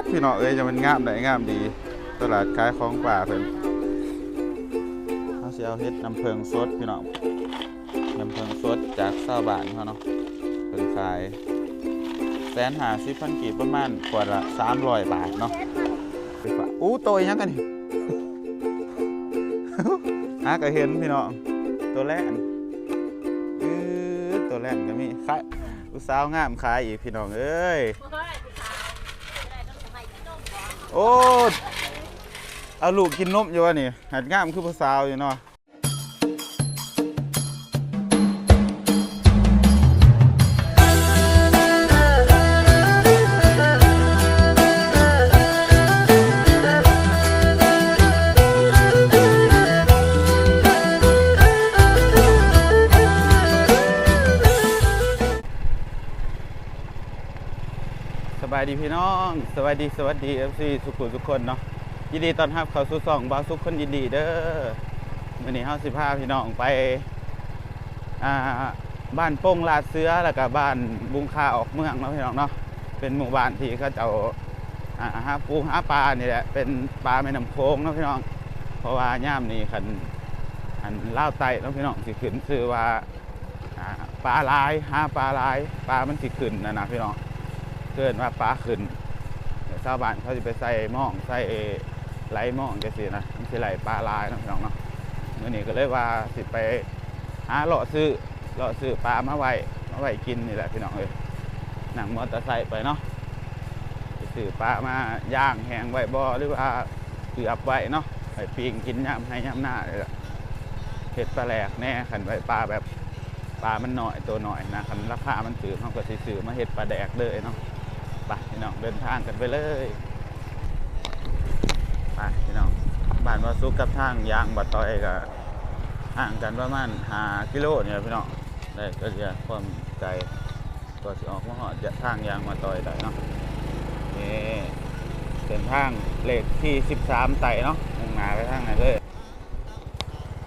ดพี่น้องเอ้ยจะมันงามได้งามดี ตลาดขายของป่าเพิ่นเขาสิเอาเฮ็ดน้ำเพิงสดพี่น้องน้ำเพิงสดจากชาวบ้านเขาเนาะเพิ่นขายแสนหาสิพันกีบประมาณขวดละ300บาทเนาะไปฝากอู้โตยังกันนี่หาก็เห็นพี่น้องตัวแรกตัวแรกก็มีขายอุตสาวงามขายอีกพี่น้องเอ้ย โอ้เอาลูกกินนมอยู่วะนี่หัดงามคือผู้สาวอยู่เนาะ พี่น้องสวัสดีสวัสดีเอฟซีสุขุทุกคนเนาะยินดีต้อนรับเข้าสู่สองบาวสุขคนยินดีเด้อวันนี้เฮาสิพาพี่น้องไปอ่าบ้านโป่งลาดเสือแล้วก็บ้านบุงคาออกเมืองเนาะพี่น้องเนาะเป็นหมู่บ้านที่เขาเจ้าอ่าหาปูหาปลานี่แหละเป็นปลาแม่น้ำโขงเนาะพี่น้อง เพราะว่าย่ามนี้คันอันเล่าวไตเนาะพี่น้องสิขึ้นชื่อว่าอ่าปลาลายหาปลาลายปลามันสิขึ้นนะนะพี่น้อง เกินว่าปลาขึ้นเดี๋ยวชาวบ้านเขาจะไปใส่หม้องใส่ไหลหม้องจะสินะมันสิไหลปลาลายนะพี่น้องเนาะเมื่อนี้ก็เลยว่าสิไปหาเลาะซื้อเลาะซื้อปลามาไว้มาไว้กินนี่แหละพี่น้องเอ้ยนั่งมอเตอร์ไซค์ไปเนาะซื้อปลามาย่างแหงไว้บ่หรือว่าเกือบไว้เนาะไปปิ้งกินย่ำให้ย่ำหน้าเลยละเผ็ดปลาแหลกแน่ขันไว้ปลาแบบปลามันหน่อยตัวหน่อยนะคันราคามันถือเขาก็สิซื้อมาเห็ดปลาแดกเลยเนาะ ไปพี่น้องเดินทางกันไปเลยไปพี่น้องบ้านวาซุกกับทางยางบัดต่อยก็ห่างกันประมาณหากิโลเนี่ยพี่น้องได้ก็จะความไกลตัวสิออกมาหอดจะทางยางมาต่อยได้เนาะนี่เป็นทางเลขที่13ไต่เนาะมุ่งหน้าไปทางไหนเลย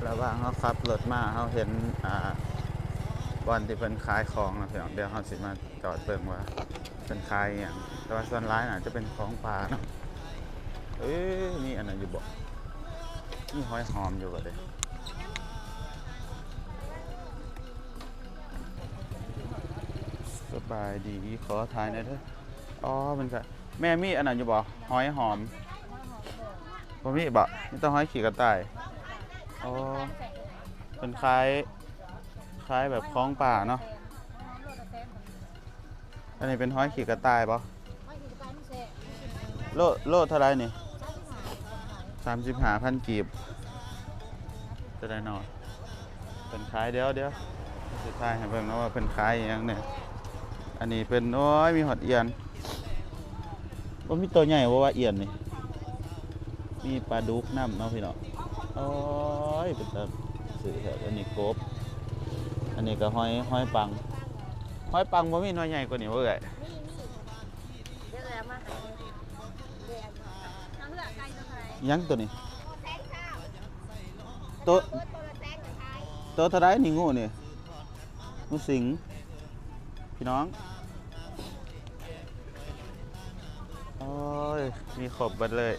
ระหว่างเขาขับรถมาเขาเห็นอ่าบอนที่เป็นขายของนะพี่น้องเดี๋ยวเขาสิมาจอดเบิ่งว่า เป็นคายอย่างแต่ว่าส่วนร้ายอาจจะเป็นของปลาเนาะเอ้ยมีอันนั้นอยู่บ่มีหอยหอมอยู่บ่เลยสบายดีขอถ่ายหน่อยเถอะอ๋อมันก็แม่มีอันนั้นอยู่บ่หอยหอมบ่มีบ่มีแต่หอยขี่กระต่ายอ๋อเป็นคล้ายคล้ายแบบของป่าเนาะ อันนี้เป็นห้อยขี่กระต่ายปะโลโลเท่าไรนี่สามสิบห้าพันกีบจะได้หนอเป็นขายเดี๋ยวเดี๋ยวสุดท้ายให้เบิ่งนะว่าเป็นขายอหยังเนี่ยอันนี้เป็นโอ้ยมีหอดเอียนว่ามีตัวใหญ่ว่าว่าเอียนนี่มีปลาดุกน้ำเนาะพี่น้องโอ้ยเป็นตาสื่อเถอะอันนี้กบอันนี้ก็ห้อยห้อยปัง ห้อยปังบ่มีหน้อยใหญ่กว่านี้บ่เอ่ยเดี๋ยวเอามาให้เดี๋ยวเอาเลือกไก่ตัวไหนยังตัวนี้ แสงข้าตัว ตัวละแสงกับไทยตัวเท่าไรนี่งูนี่งูสิงพี่น้องโอ้ยมีขบเบัดเลย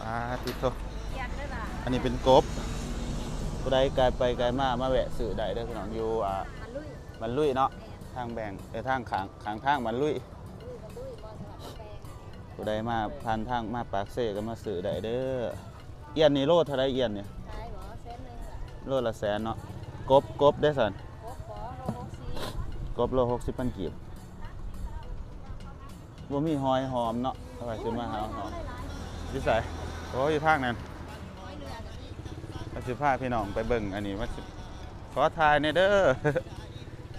ปลาติดโตเยียนด้วยล่ะอันนี้เป็นกบผู้ใดไกลไปไกลมามาแวะซื้อได้เด้อพี่น้องอยู่อ่ามันลุย มันลุยเนาะ ทางแบ่งเออทางขางขางทางมันลุยลุยมันลุยบอลสลับแปลงผู้ใดมาผ่านทางมาปากเซก็มาซื้อได้เด้อเอียนนี่โลเท่าไรเอียนเนี่ยใช่หมอเส้นหนึ่งล่ะโลละแสนเนาะกบกบได้สันโคกขอโลซีกบโลหกสิบพันกีบว่ามีหอยหอมเนาะเอาไปซื้อมาหาหอมอยิ่ใส่โอ้ยอยู่ทางนั้นน้อยเรือกับที่มาซื้อผ้าพี่น้องไปเบิ่งอันนี้มาสิขอทายเนี่ยเด้อ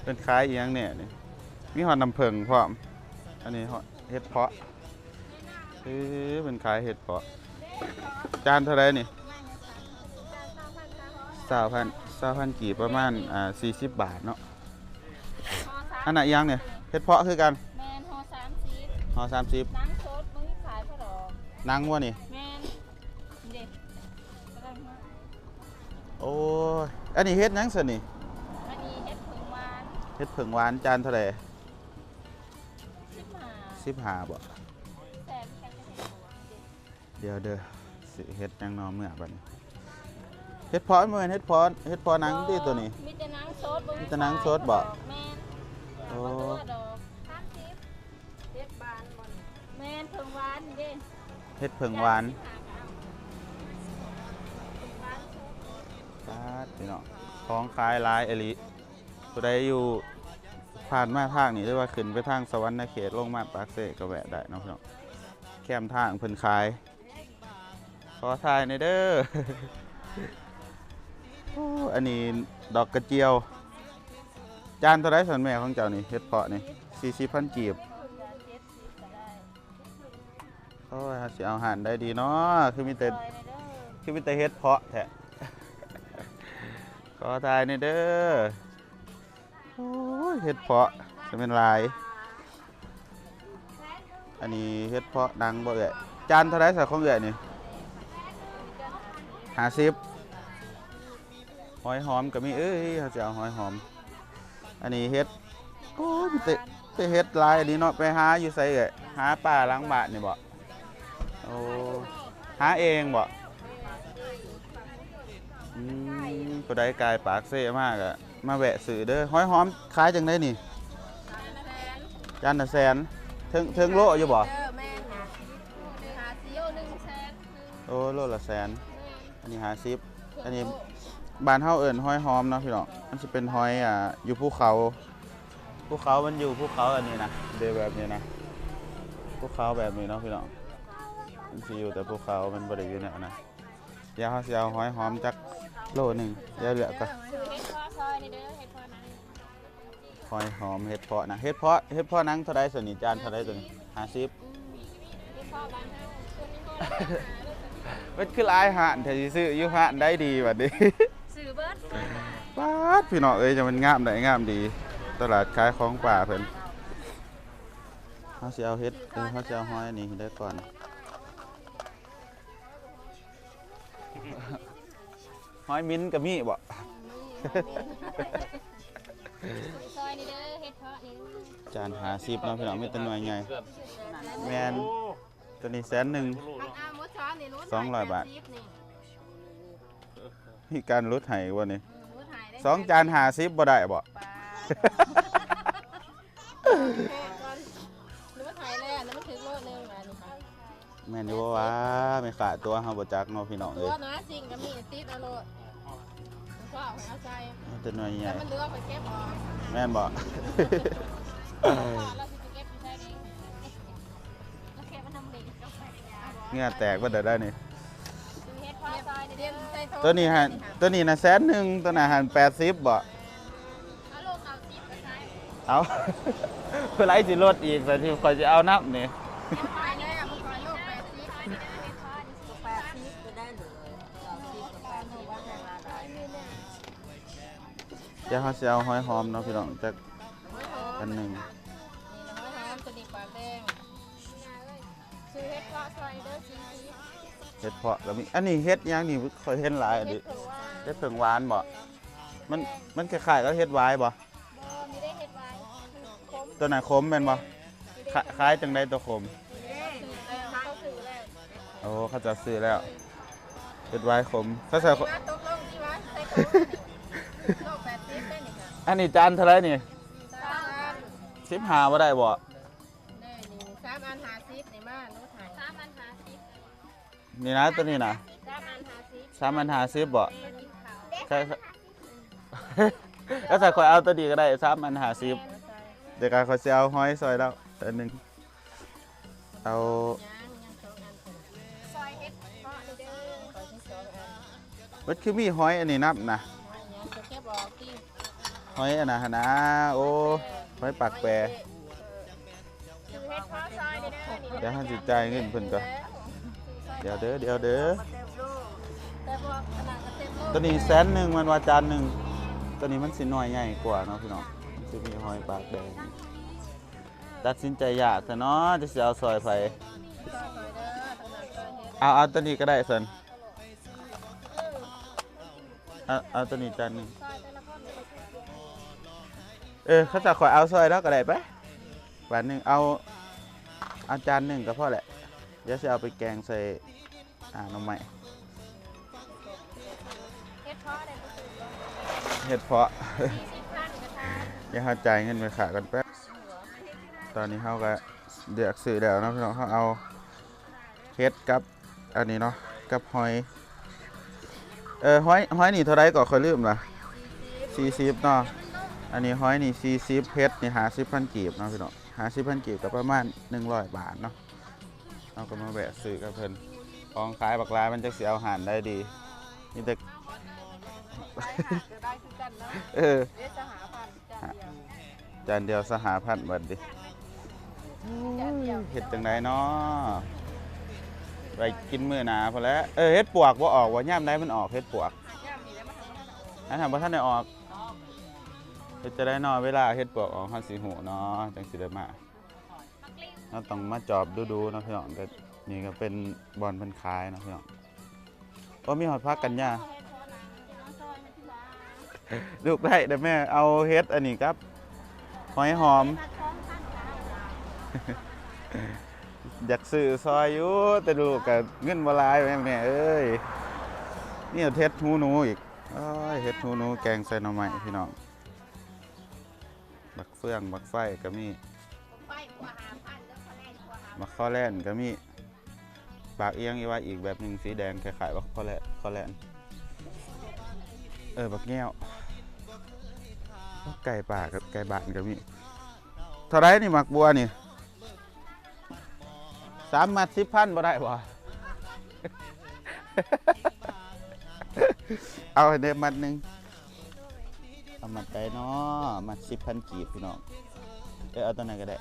เป็นขายอีหยังเนี่ยนี่มีหอดน้ำผึ้งพร้อม อันนี้หอดเห็ดเพาะเอ้ยเป็นขายเห็ดเพาะ จานเท่าไรนี่ไม่นะจ๊ะจ้างข้าวพันข้าวหอสาวพันสาวพันกีบประมาณอ่าสี่สิบบาทเนาะหอสามอันไหนอีหยังเนี่ยเห็ดเพาะคือกันแมนหอสามสิบหอสามสิบนังสดมึงขายพอดอกนังวะนี่ แมนเด็ดกำลังมาโอ้ยอันนี้เฮ็ดหยังสินี่อัน เฮ็ดผึ่งหวานจานเท่าไหร่สิบห้าสิบห้าบ่แแต่แค่จะเห็นหัวเด็กเดี๋ยวเด้อสิเฮ็ดหยังหนอเมื่อบัดนี้เฮ็ดเพอเมื่อเฮ็ดเพอเฮ็ดเพอหนังติตัวนี้ มีแต่หนังสดมีแต่หนังสดบ่ แม่นโอ้ บ่ตัวดอกสามสิบเด็ดบานบ่นแม่นเพิ่งหวานนี่เด้เฮ็ดเผิงหวานเพิ่งหวานสดปาดพี่น้องของขายหลายอหลิผู้ใดอยู่ ผ่านมาทางนี้หรือว่าขึ้นไปทางสวรรค์เขตลงมาปากเสกก็แวะได้นะพี่น้องแคมทางเพิ่นขาย ขอถ่ายในเด้ออันนี้ดอกกระเจียว จานเท่าไรสันแม่ของเจ้านี่เฮ็ดเพาะนี่สี่สิบพันกีบโอ้ยหาสิเอาอาหารได้ดีเนาะคือมีแต่ซอยในเด้อคือมีแต่เฮ็ดเพาะแท้ขอถ่ายในเด้อ ยเฮ็ดเพาะจะเป็นลาย อันนี้เฮ็ดเพาะดังบ่เอ่ยจานเท่าไรสักของเอ่ยนี่ห้าสิบหอยหอมก็มีเอ้ยเขาจะเอาหอยหอม อันนี้เฮ็ดโอ้ยมีแต่แต่เฮ็ดลายอันนี้เนาะไปหาอยู่ไสเอ่ยหาป่าล้างบาทนี่บ่โอ้หาเองบ่อืมผู้ใดกายปากเซ่มากอะ มาแวะซื้อเด้อหอยหอมขายจังไดนี่จานละแสนถึงถึงโลอยู่บ่เด้อแม่นนะหาซิโอหนึ่งแสนหนึ่งโอ้โลละแสน อันนี้หาซิปอันนี้บ้านเฮาเอิ้นหอยหอมเนาะพี่น้องมันสิเป็นหอยอ่าอยู่ภูเขา ภูเขา มันอยู่ภูเขาอันนี้นะเดแบบนี้นะภูเขาแบบนี้เนาะพี่น้อง มันสิอยู่แต่ภูเขา มันบ่ได้อยู่แนวนะเดี๋ยวเฮาสิเอาหอยหอมจักโลหนึงเดี๋ยวเหลือก็ซื้อเฮ็ดพ่อซอ หอยหอมเฮ็ดเพาะนะเฮ็ดเพาะเฮ็ดเพาะหนังเท่าใดส่วนนี้จานเท่าใดตัวนี้50เฮ็ดพ่อบ้านเฮาคนนี้ก็มันคือหลายหานแต่สิซื้ออยู่หานได้ดีบัดนี้ซื้อเบิดป๊าดพี่น้องเอ้ยจะมันงามได้งามดี ตลาดขายของป่าเพิ่นเฮาสิเอาเฮ็ดเออเฮาสิเอาหอยอันนี้ได้ก่อนหอยมิ้นกับมีบ่ ซอยนี่เด้อเฮ็ดพ่อนี่จานหาสิบเนาะพี่น้องมีแต่หน่วยใหญ่แมนตัวนี้แสนหนึ่ง ทางอาหมดช้อนนี่รู้สองร้อยบาท นี่มีการลดให้บ่นี่รู้ถ่ายได้สองจานหาสิบบ่ได้บ่ ปลารู้ถ่ายแล้วแล้วมันถึงโลดนึงอะนี่ค่ะแม่นอยู่บ่ว่าไม่ขาดตัวเฮาบ่จักเนาะพี่น้องตัเอ้วยนะจริงก็มีติดเอาโลดมัน ก็เอาไปเอาใจมีแต่หน่วยใหแล้ญ่วมันเลือกไปเก็บออกแม่นบ่เราสิไปเก็บอยู่ได้เองแล้วแค่มันทำเด็กก็ไปยาเหงื่อแตกบ่ได้ได้นี่ดูเฮ็ดพ่อซอยนี่เด้อใส่โถตัวนี้หันตัวนี้นะแสนหนึ่งตัวน่ะหันแปดสิบบ่เอาลงเอาจิบไปใช้เอาเพื่อไรสิลดอีกแต่ที่คอยจะเอานับนี่เฮ็ดไป ดี๋ยวเขาจะเอาหอยหอมเนาะพี่น้องจักอันหนึ่งนี่น้ำมันหอมตัวนี้ปากแดงซื้อเฮ็ดเพาะซอยเด้อสีสีเฮ็ดเพาะก็มีอันนี้เฮ็ดหยังนี่คอยเห็นหลายอันเฮ็นี้ดเผือว่าเฮ็ดเพิ่งหวานบ่ มันมันคล้ายๆกับเฮ็ดหวายบ่บ่มีได้เฮ็ดไว้คมตัวไหนขมแม่นบ่คล้าคล้ายจังไดตัวขมซื้อแล้วเขาซื้อแล้วโอ้เขาจะซื้อแล้วเฮ็ดหวายขมเขาใส่มาตกลงที่ว่าใส่โค อันนี้จานเท่าไหร่นี่สามอัน15บ่ได้บ่แน่นี่สามอันหาสิบนี่มาหนูถ่ายสามอันหาสิบนี่นะตัวนี้นะสามอันหาสิบสามพันห้าสิบบ่มากินข้าวใช่ก็ ใส่คอยเอาตัวดีก็ได้สามพันห้าสิบแม่ใส่เดี๋ยวการขอเซลห้อยซอยแล้วอันหนึ่งเอายังยังสองอันซอยเฮ็ดเพาะเด้อซอยที่สองอันวัดคือมีห้อยอันนี้นับนะ ยังจะแค่บอกที่ ห้อยอันนะหนนะโอ้ห้อยปากแปรเดเพาะซอยเด้อนี่เดี๋ยวให้จิตใจายเงินเพิ่นก่อนเดี๋ยวเด้อเดี๋ยวเด้อตัวนี้แสนหนึ่งมันวาจานหนึ่งตัวนี้มันสิน้อยใหญ่กว่าเนาะพี่น้องมันสิมีห้อยปากแดงตัดสินใจยากแต่เนาะจะสิเอาซอยไผซอยเด้อาเฮ็ดเอาเอาตัวนี้ก็ได้สันเอาเอาตัวนี้จานหนึ่ง เออเขาจะขอเอาซอยแล้วก็ได้ไปวันหนึ่งเอาเอาจานหนึ่งก็พอแหละเเดี๋ยวจะเอาไปแกงใส่อ่าหน้ำใหม่เฮ็ดเพาะได้ก็คือว่าเห็ดเพาะ สี่สิบพันกระทาอย่าเข้าจ่ายเงินไปขากันแป๊บ ตอนนี้เขาก็เดือกสื่อแล้วเนาะพี่น้องเขาเอาเฮ็ดกับอันนี้เนาะกับหอย เออหอยหอยนี่เท่าไรก็ค่อยลืมล่ะสี่สิบเนาะ อันนี้หอยนี่สี่สิบเฮ็ดนี่หาสิบพันกีบเนาะพี่น้องหาสิบพันกีบก็ประมาณหนึ่งร้อยบาทเนาะเราก็มาแวะซื้อกับเพิ่นของขายบักลายมันจะเสียเอาหารได้ดีนี่แต่ไปหาก็ได้คือกันเนาะเออเดี๋ยวจะหาพันจานเดียวจานเดียวสหพันธ์บัดดิจานเดียวเฮ็ดจังไดเนาะไปกินมื้อหนาพอแล้วเออเฮ็ดปวกบ่ออกว่าย่ามใดมันออกเฮ็ดปวกย่ามนี่แล้วมาทำมาทำอันถามบ่ทันได้ออกอ๋อ เฮ็ดจะได้นาะเวลาเฮ็ดปวกออกเฮาสิฮู้เนาะจังสิได้มาเราต้องมาจอบดูๆนะพี่น้องก็นี่ก็เป็นบอนเพิ่นขายนะพี่น้องโอ้มีหอดพักกันย่าลูกได้เด้อแม่เอาเฮ็ดอันนี้ครับหอยหอม อยากซื้อซอยอยู่แต่ลูกก็เงินบ่หลายแม่แม่เอ้ยนี่เฮ็ดหูหนูอีกเฮ็ดหูหนูแกงใส่หน่อไม้พี่น้อง เฟืองบักไฟก็มีไปกว่าหาพันแล้วคะแนนกว่าหาบักข้อแล่นก็มีปากเอียงอีว่าอีกแบบหนึงสีแดงคล้ายๆบักข้อแล่นข้อแล่นเออบักแก้วไก่ป่ากับไก่บ้านก็มีเท่าไรนี่หมักบัวนี่สามมัดสิบพันบ่ได้บ่เอาให้เด้มัดหนึ่ง เอามัดไปเนาะมัดสิบพันกีบพี่น้องเออเอาตัวไหนก็ได้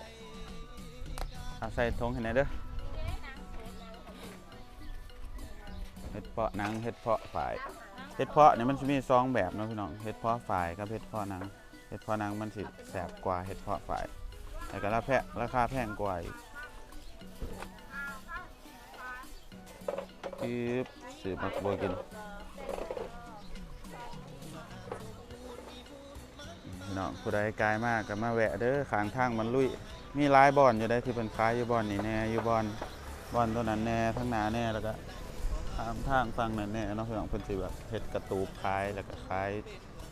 เอาใส่ทงให้หน่อยเด้อเห็ดเพาะหนังเห็ดเพาะฝ่ายเห็ดเพาะเนี่ยมันจะมีซองแบบนะพี่น้องเห็ดเพาะฝ่ายกับเห็ดเพาะหนังเห็ดเพาะหนังมันสิแสบกว่าเห็ดเพาะฝ่ายแต่ก็ราคาแพงราคาแพงกว่าอีกคือสืบมักบัวกิน พี่น้องผู้ใดไกลมากก็มาแวะเด้อขางทางมันลุย มีลายบอนอยู่ได้ที่เป็นขายอยู่บอนนี่แน่อยู่บอนบอนตัวนั้นแน่ทั้งหนาแน่แล้วก็ทางทางฟังนั่นแน่เนาะพี่น้องเพิ่นสิแบบเฮ็ดกระตูบขายแล้วก็ขาย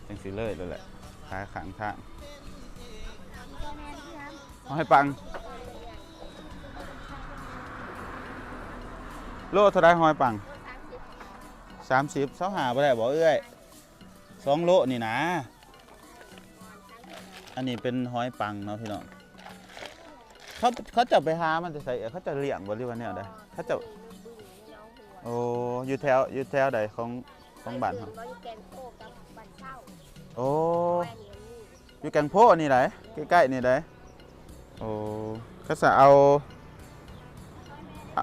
จังสิเลยเลยแหละขายขางทางเอาให้ปังโลเท่าไรหอยปังสามสิบเสาหาบ่ได้บ่เอ้ยสองโลนี่นะ อันนี้เป็นหอยปังเนาะพี่น้องเขาเขาจะไปหามันจะใส่เขาจะเลี้ยงบ่หรือว่าแนวใดเขาจะโอ้อยู่แถวอยู่แถวใดของของบ้านเฮาอยู่แกงโคกกับบ้านเช่าโอ้แม่นี่นี่อยู่แกงโพนี่ไดใกล้ๆนี่ไดโอ้เขาจะเอาอะ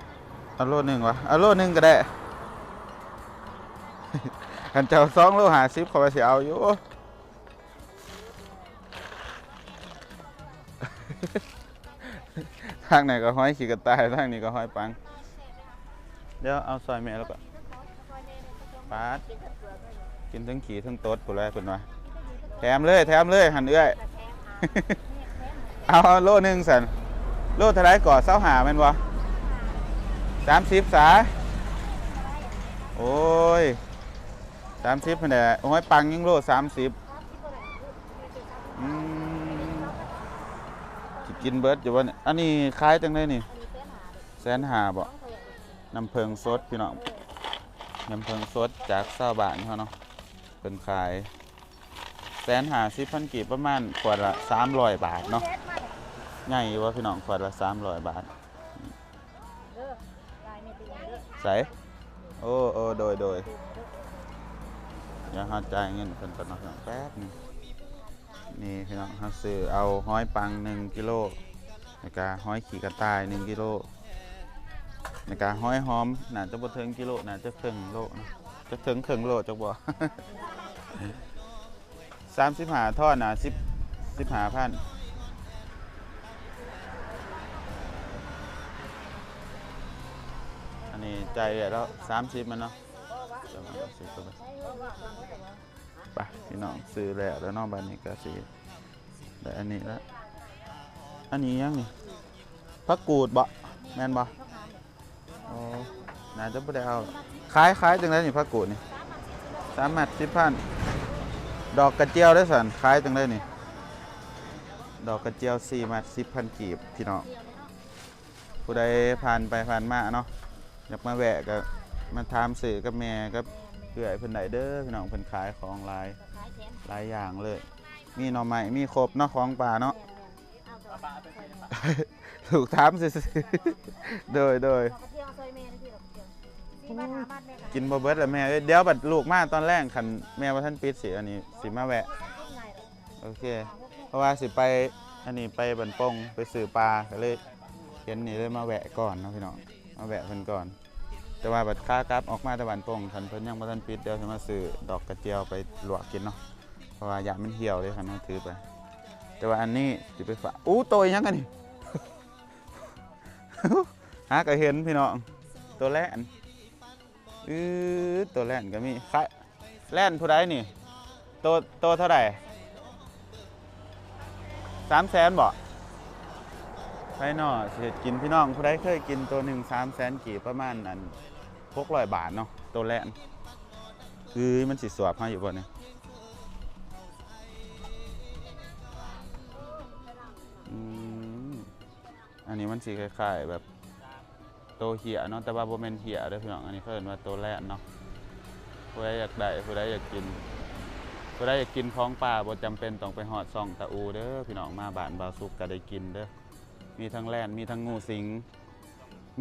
เอาโลหนึ่งวะเอาโลหนึ่งก็ได้คันเจ้าสองโลหาสิบเขาไปเสิเอาอยู่ ทางไหนก็ห้อยขี่กระต่ายทางนี้ก็ห้อยปัง เดี๋ยวเอาซอยแม่แล้วก็ปาดกินทั้งขี่ทั้งตดกูเลยคุณว่าแถมเลย แถมเลยหันเอื้อยเอาโลหนึ่งสันโลเท่าไรก่อเส้าหาแม่นวะสามสิบสาโอ้ยสามสิบเป็นไงโอ้ยปังยังโลสามสิบอืมสิ กินเบิร์ดอยู่วะเนี่ยอันนี้คล้ายจังเลยนี่แสนหาบ่น้ำเพิงสดพี่น้องน้ำเพิงสดจากเศร้าบาทเขาเนาะเป็นขายแสนหาสิพันกีบประมาณขวดละสามร้อยบาทเนาะใหญ่อยู่ว่าพี่น้องขวดละสามร้อยบาทใส่โอ้โอ้โดยโดยเดี๋ยวเขาจ่ายเงินเพิ่นก่อนเนาะพี่น้องแป๊บนึง นี่พี่น้องเขาซื้อเอาห้อยปังหนึ่งกิโลในการห้อยขี่กระต่ายหนึ่งกิโลในการห้อยหอมน่าจะบ่ถึงกิโลน่าจะถึงโลนะจะถึงครึ่งโลจักบ่สามสิบหาท่อนนะสิบสิบหาพันอันนี้ใจแล้วสามสิบมันเนาะ ปไปพี่น้องซื้อแล้วแล้วน้องบ้านนี้ก็สิได้อันนี้แล้วอันนี้ยังนี่พักกูดบ่แมนบ่น่าจะไม่ได้เอาขายขายจังไดนี่พักกูดนี่สามแมัดสิบพันดอกกระเจียวได้สันขายจังไดนี่ดอกกระเจียวสี่มัดสิบพันกีบพี่น้องผู้ใดผ่านไปผ่านมาเนาะอยากมาแวะก็มาถามสื่อกับแม่กับ เพื่อยเพิ่นไดเด้อพี่น้องเพิ่นขายของหลายขายแทนหลายอย่างเลย มีหน่อไม้มีครบเนาะของป่าเนาะเอาตัวปลาไปเลยถูกถามซื่อๆโดยโดยเราก็เที่ยวซอยแม่นะพี่เราก็เที่ยวสี่บาทห้าบาทแม่ก็กินบ่เบิดแล้วแม่เอ้ยเดี๋ยวบัดลูกมาตอนแรกคันแม่ว่าท่านปิดสิอันนี้สิมาแวะง่ายเลยโอเค เพราะว่าสิไปอันนี้ไปบันปงไปสื่อปลาก็เลยเห็นนี่เลยมาแวะก่อนเนาะพี่น้องมาแวะเพิ่นก่อน แต่ว่าบัดค่ากลับออกมาตะวันโป่งคันเพิ่นยังบ่ทันปิดเดี๋ยวสิมาซื้อดอกกระเจียวไปลวกกินเนาะเพราะว่าอยากมันเหี่ยวเลยคันเอาถือไป แต่ว่าอันนี้สิไปฝากอู้โตอีหยังกันนี่ หาก็เห็นพี่น้องตัวแล่นอือตัวแล่นก็มีขายแล่นผู้ใดนี่ตัวตัวเท่าไหร่สามแสนบ่ไปเนาะสิเฮ็ดกินพี่น้องผู้ใดเคยกินตัวหนึ่งสามแสนกี่ประมาณอัน หกร้อยบาทเนาะตัวแรกคือมันสิสวบมาอยู่บ่เนี่ยอันนี้มันสิคล้ายๆแบบโตวเหี่ยเนาะแต่ว่าโบ่แม่นเหี่ยด้อพี่น้องอันนี้เขาเรียกว่าตัวแรกเนาะผู้ใดอยากได้ผู้ใดอยากกินก็ได้กินของป่าบ่จำเป็นต้องไปหอดซองตะอูเด้อพี่น้องมาบ้านบาสุกก็ได้กินเด้อมีทั้งแล่นมีทั้งงูสิง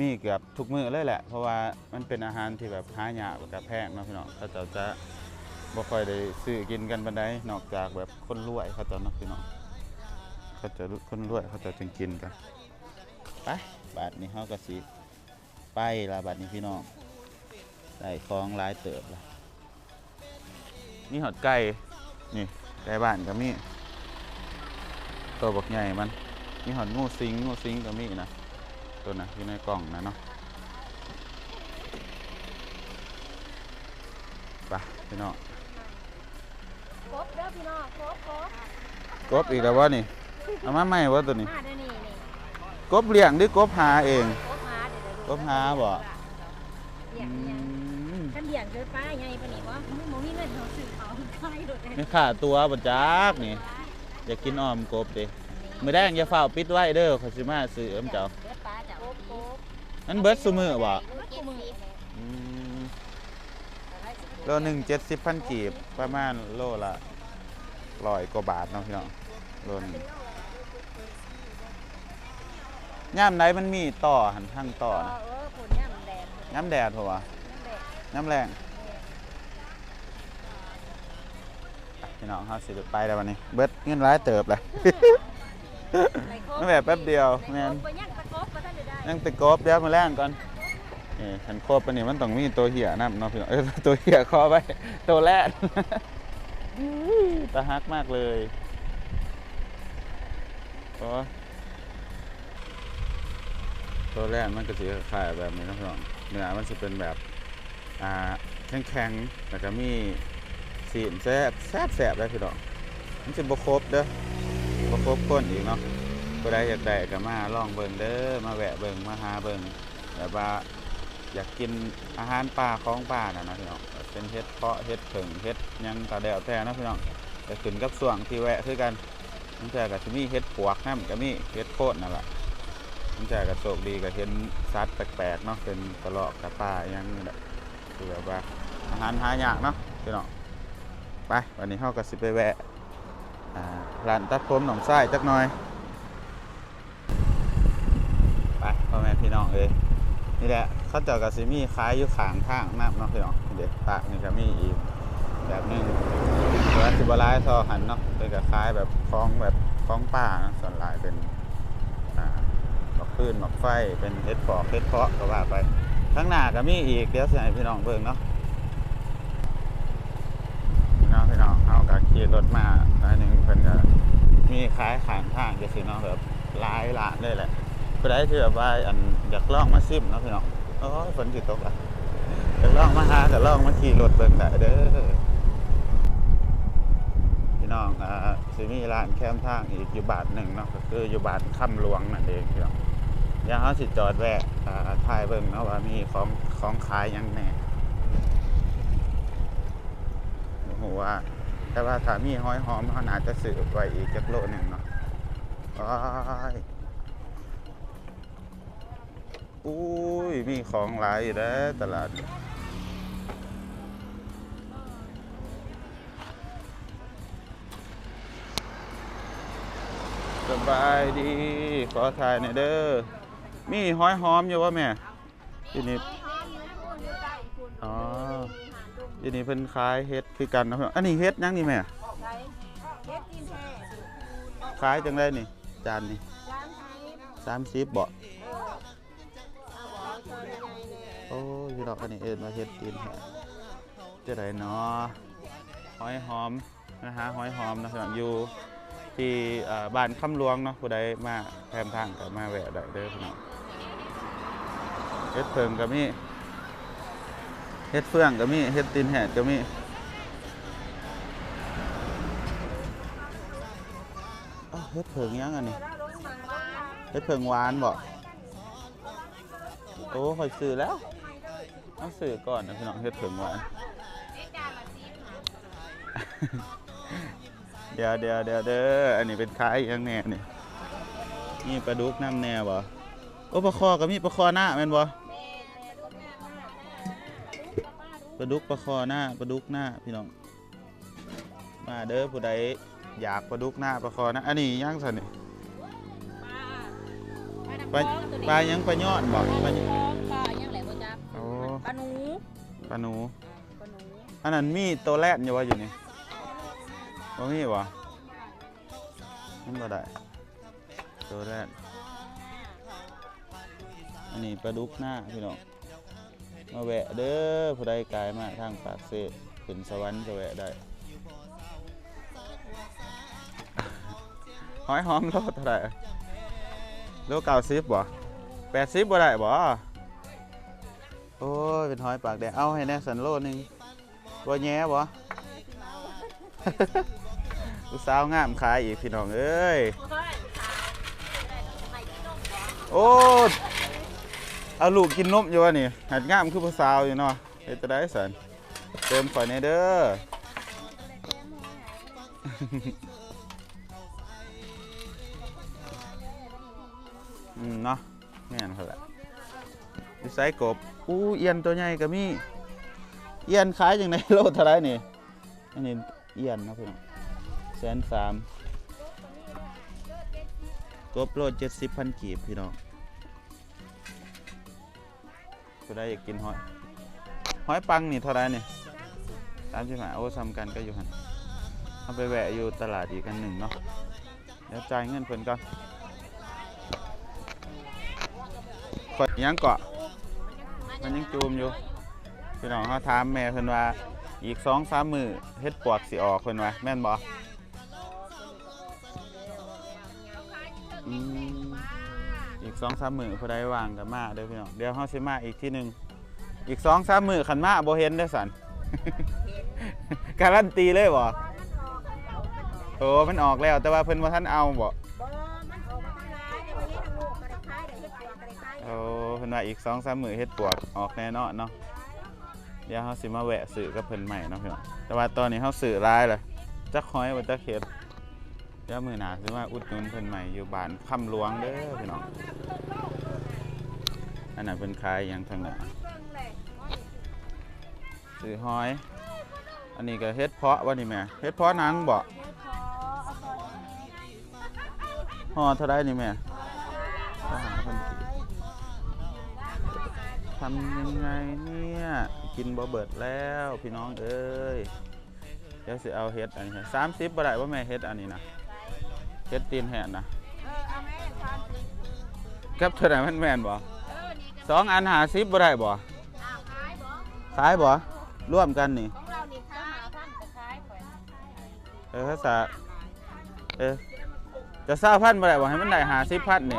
มีเกือบทุกมื้อเลยแหละ เพราะว่ามันเป็นอาหารที่แบบหายากกับแพงเนาะพี่น้องเขาเจ้าจะบ่ค่อยได้ซื้อกินกันปานใดนอกจากแบบคนรวยเขาเจ้าเนาะพี่น้องเขาจะคนรวยเขาจะจึงกินกันไปบาทนี้เฮาก็สิไปละบาทนี้พี่น้องได้ของหลายเติบละมีหอดไก่นี่ไก่บ้านก็มีตัวบักใหญ่มันมีหอดงูสิงงูสิงก็มีนะ ตัวนะอยู่ในกล่องนะเนาะไปพี่น้องครบเด้อพี่น้องครบครบกบอีกแล้ววะนี่เอามาใหม่วะตัวนี้ มาเด้อนี่นี่กบเลี้ยงหรือกบหาเอง ครบหาเดี๋ยวเดี๋ยวครบหาบ่เลี้ยงอืเลี้ยงมขันเลี้ยงเกินไปไงปะนี่วะมึงบ่มีเงินเขาซื้อเขาขายโดดเลยนี่ขาตัวบัจักนี่อยากกินอ้อมกบดิมือแดงอย่าเฝ้าปิดไว้เด้อขอยสิมาซื้อเอ็มเจ้าเบิดปลาจ้ะโอ๊บโอ๊บ นั่นเบิดซุมือบ่เบิดกูมืออืมโลหนึ่งเจ็ดสิบพันกีบประมาณโลละร้อยกว่าบาทเนาะพี่น้องโลหนึงย่ามไหนมันมีต่อหันทางต่อเอนะอผลเนี่ยมันแดงย่ำแดดเพราะว่าแดงย่ำแรงพี่น้องเขาสิไปแล้ววันนี้ เบิดเงินร้ายเติบเลยไม่แบบแป๊บเดียวแม่น ไปยังตะกบมาท่านได้ยังตะกบเดี๋ยวมาแรงก่อนนี่ขันโคบปนนี้มันต้องมีตัวเหี้ยนะเนาะพี่น้องเออตัวเหี้ยคอไปตัวแรกตาฮักมากเลยโอ้ตัวแรกมันก็สีคล้ายแบบนี้นะพี่น้องเนื้อมันจะเป็นแบบอ่าแข็งๆแล้วก็มีสีนแซ่บแซ่บแซ่บเลยพี่น้องมันจะบครบเด้อบครบคนอีกเนาะ ก็ได้อยากได้ก็มาลองเบิ่งเด้อมาแวะเบิ่งมาหาเบิ่งแบบว่าอยากกินอาหารป่าของป่าน่ะนะพี่น้องเป็นเฮ็ดเพาะเฮ็ดผึ่งเฮ็ดยังกระเดวแต่นะพี่น้องแต่ขึ้นกับส่วงที่แวะคือกันมันจะกับที่มีเฮ็ดปวกน้ำก็มีเฮ็ดโคตรนั่นแหละมันจะกับโชคดีก็เห็นสัตว์แปลกๆเนาะเป็นกระรอกกระป่ายังนี่แหละคือแบบว่าอาหารหายากเนาะพี่น้องไปวันนี้เฮาก็สิไปแวะอ่ร้านตัดผมหนองทรายจักหน่อย ไปพ่อแม่พี่น้องเอ้ยนี่แหละเขาเจ้าก็สิมีขายอยู่ขางทางน้ำเนาะพี่น้องเด็กปากนี่ก็มีอีกแบบนึงเรือสิบลายทอหันเนาะเป็นกับคล้ายแบบคล้องแบบคล้องป่านะส่วนหลายเป็นอ่าหมอกพื้นหมอกไฟเป็นเฮ็ดปอกเฮ็ดเพาะก็ว่าไปข้างหน้าก็มีอีกเดี๋ยวสิให้พี่น้องเบิ่งเนาะพี่น้องพี่น้องเอากับขี่รถมาหน่อยหนึ่งเพิ่นก็มีขายขางทางจะสิเนาะแบบลายร้านเลยแหละ ผู้ใดที่แบบว่าอันอยากลองมาซิมเนาะพี่น้องโอ้ยฝนสิตกอะอยากลองมาหาก็ลองมาขี่รถเบิ่งได้เด้อพี่น้องอ่าสิมีร้านแคมทางอีกอยู่บาทหนึ่งเนาะก็คืออยู่บาทคำหลวงนั่นเองพี่น้องเดี๋ยวเขาสิจอดแวะอ่าถ่ายเบิ่งเนาะว่ามีของของขายยังแหน่โอ้โหว่าแต่ว่าถ้ามีห้อยหอมเขาน่าจะซื้อไว้อีกจักโลหนึ่งเนาะว้ย อุ้ย มีของหลายอยู่แล้วตลาดสบายดี ขอถ่ายหน่อยเด้อ มีห้อยหอมอยู่วะแม่ที่นี่อ๋อที่นี่เพิ่นขายเฮ็ดคือกันนะเพิ่นอันนี้เฮ็ดหยังนี่แม่เฮ็ดกินแท้ขายจังได้นี่ จานนี่ร้านไทยสามสิบบ่ อ้ยพี่ดอกอันนี้เอิ้นว่าเฮ็ดตีนฮะจะได้เนาะหอยหอมนะฮะหอยหอมนะครับอยู่ที่บ้านคำหลวงเนาะผู้ใดมาแพมทางก็มาแวะได้เด้อพี่น้องเฮ็ดเพิงก็มีเฮ็ดเฟืองก็มีเฮ็ดตีนแหดก็มีอ้าวเฮ็ดเพิงยังอันนี้เฮ็ดเพิงหวานบ่โอ้คอยซื้อแล้ว ต้องซื้อก่อนนะพี่น้องเฮ็ดเพิงหวานเดี๋ยวเดี๋ยวเดี๋ยวเด้ออันนี้เป็นคล้ายยังแน่นี่นี่ปลาดุกน้ำแน่บ่โอ้ปลาคอก็มีปลาคอหน้าแม่นบ่ปลาดุกปลาคอหน้าปลาดุกหน้าพี่น้อง มาเด้อผู้ใดอยากปลาดุกหน้าปลาคอหน้าอันนี้ย่างสันนี่ปลาปลายังปลาย้อนบ่ปลา ลาหนู ปลาหนูอันนั้นมีตัวแรกอยู่ว่าอยู่นี่บ่มีบ่มันบ่ได้ ตัวแรกอันนี้ปลาดุกหน้าพี่น้อง มาแวะเด้อผู้ใดกายมาทางปากเสดขึ้นสวรรค์ก็แวะได้ หอยหอมโลเท่าไหร่โลเก้าสิบบ่แปดสิบบ่ได้บ่ โอ้ย เป็นหอยปากแดง เอาให้แน่สันโลนึงบ่แย่บ่ลูกสาวงามขายอีกพี่น้องเอ้ย โอ้ยเอาลูกกินนมอยู่วะนี่ หัดงามคือผู้สาวอยู่เนาะเฮ็ดจะได้สันเติมข่อยในเด้อ อืมเนาะแม่นเขาแหละวิสัยกบ อู้เอียนตัวใหญ่ก็มีเอียนขายอย่างในโลเท่าไรนี่อันนี้เอียนนะพี่น้องแสนสามกบโลเจ็ดสิบพันกีบพี่น้องก็ได้อยากกินหอยหอยปังนี่เท่าไรนี่สามสิบห้าโอ้ซ้ำกันก็อยู่หันเอาไปแวะอยู่ตลาดอีกกันหนึ่งเนาะเดี๋ยวจ่ายเงินเพิ่นก่อนกดยังเกาะ มันยังจูมอยู่พี่น้องเขาถามแม่เพิ่นว่าอีกสองสามมือเฮ็ดปวกสิออกเพิ่นว่าแม่นบ่อืมอีกสองสามมือผู้ใดวางก็มาเด้อพี่น้องเดี๋ยวเฮาสิมาอีกที่หนึ่งอีกสองสามมือขันมาโบเห็นได้อสันการันตีเลยบ่โอ้มันออกแล้วแต่ว่าเพิ่นบ่าทันเอาบ่ ว่าอีกสองสามมือเฮ็ดปวกออกแน่นอนเนาะเดี๋ยวเฮาสิมาแวะซื้อกับเพิ่นใหม่เนาะพี่น้องแต่ว่าตอนนี้เฮาซื้อหลายเลยจักหอยบ่จักเฮ็ดเดี๋ยวมื้อหน้าสิมาอุดหนุนเพิ่นใหม่อยู่บ้านคำหลวงเด้อพี่น้องอันนั้นเพิ่นขายหยังทางหน้าซื้อหอย อันนี้ก็เฮ็ดเพาะว่านี่แม่เฮ็ดเพาะหนังบ่ห่อเท่าไดนี่แม่ ทำยังไงเนี่ย กินบ่เบิดแล้วพี่น้องเอ้ยเดี๋ยวสิเอาเฮ็ดอันนี้สามสิบบ่ได้ว่าแม่เฮ็ดอันนี้นะเฮ็ดตีนแหนนะเออเอาแม่ทานสิกับเท่าไหร่มันแม่นบ่เออนี่ก็สองอันหาสิบบ่ได้บ่อ้าวขายบ่ขายบ่ร่วมกันนี่ของเรานี่ค้าหาพันก็ขายข่อยเออภาษาเออจะเศร้าพันบ่ได้บ่ให้มันได้หาสิบพันนี่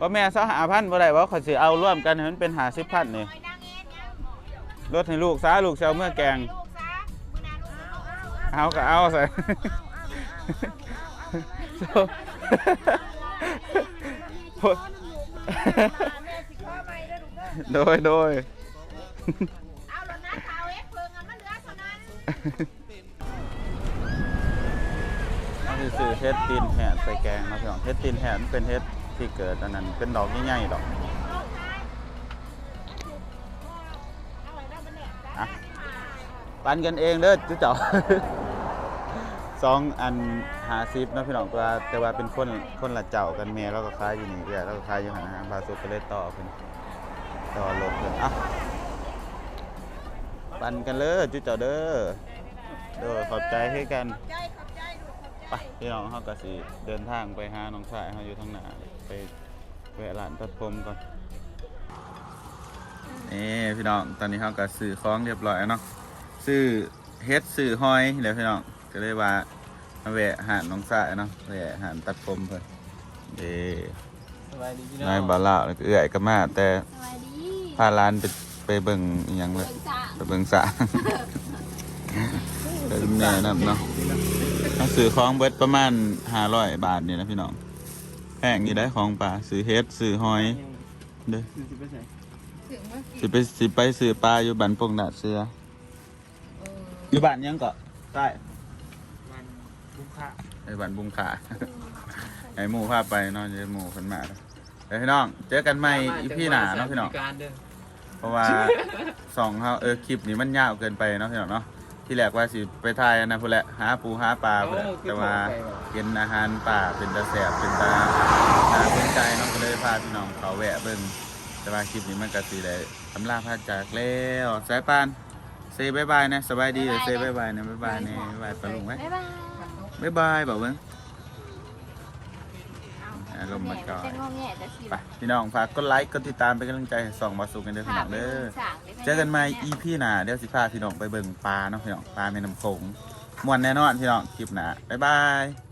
ว่าแม่เศร้าหาพันบ่ได้บ่าขอสิเอาร่วมกันให้มันเป็นหาสิบพันนี่คอยนางเอ็นยังลดให้ลูกซาลูกเซาเมื่อแกงเอาเอาเอาเอาก็เอาใส่โดยโดยเอาแล้วนะขาวเอ็กเพิงอามันเหลือเท่านั้นเอาสื่อเฮ็ดตีนแหนใส่แกงนะพี่น้องเฮ็ดตีนแหนเป็นเฮ็ด ที่เกิดอันนั้นเป็นดอกใหญ่ๆดอกอะปันกันเองเด้อจุ๊เจ้าสองอันหาซิปนะพี่น้องต่ว่าแต่ว่าเป็นคนคนละเจ้ากันแม่แล้วก็ขายอยู่นี่เอื้อแล้วก็ขายอยู่หั่นนะฮะบาสุก็เลยต่อเพิ่นต่อรถเพิ่นอะปันกันเลยจุ๊เจ้าเด้อเด้อขอบใจให้กันไปพี่น้องเขาก็สิเดินทางไปหาน้องชายเขาอยู่ทางหน้า ไปแวะร้านตัดผมก่อนนี่พี่น้องตอนนี้เขาก็ซื้อของเรียบร้อยเนาะซื้อเฮ็ดซื้อหอยเดี๋ยวพี่น้องก็เลยว่ามาแวะหานน้องชายเนาะแวะหาตัดผมเพิ่นเด้สบายดีพี่น้องนายบาลาแล้วก็เอื้อยก็มาแต่สวัสดีพาร้านไปไปเบิ่งอีหยังเลยเบิ่งจ้าไปเบิ่งสระไปดูแน่นำเนาะต้องซื้อของเบิดประมาณ500บาทนี่นะพี่น้อง งอยู่ได้ของป่าซื้อเฮ็ดซื้อหอยเด้อคือสิไปใส่ถึงเมื่อกี้สิไปสิไปซื้อปลาอยู่บ้านปงดาดเสือเอออยู่บ้านยังเกาะใต้มันบุ้งค่าไอ้บ้านบุงขา ไอ้หมู่พาไปเนาะเดี๋ยวหมู่เพิ่นมาเด้อเดี๋ยวพี่น้องเจอกันใหม่อีพี่หน้าเนาะพี่น้อง การเด้อ เพราะว่าสองเฮาเออคลิปนี้มันยาวเกินไปเนาะพี่น้องเนาะ ที่แรกว่าสิไปถ่ายอันนั้นพุ่นแหละหาปูหาปลาพุ่นแหละแต่ว่าเห็นอาหารป่าเป็นตาแสบเป็นตาตาเป็นใจเนาะก็เลยพาพี่น้องเขาแวะเบิ่งแต่ว่าคลิปนี้มันก็สิได้อำลาพาจากแล้วสายปานเซบายบายนะสบายดีเด้อเซบายบายนะบายบายนะบายบายปลาลุงไว้บ๊ายบายบายบายบอกเบิ่ง อารมณ์มันก่อนจะงอแงแต่สิไปพี่น้องฝากกดไลค์กดติดตามเป็นกำลังใจให้ส่องมาสู่กันเด้อพี่น้องเด้อเจอกันใหม่ EP หน้าเดี๋ยวสิพาพี่น้องไปเบิ่งปลาเนาะพี่น้องปลาในน้ำโขงม่วนแน่นอนพี่น้องคลิปหน้าบ๊ายบาย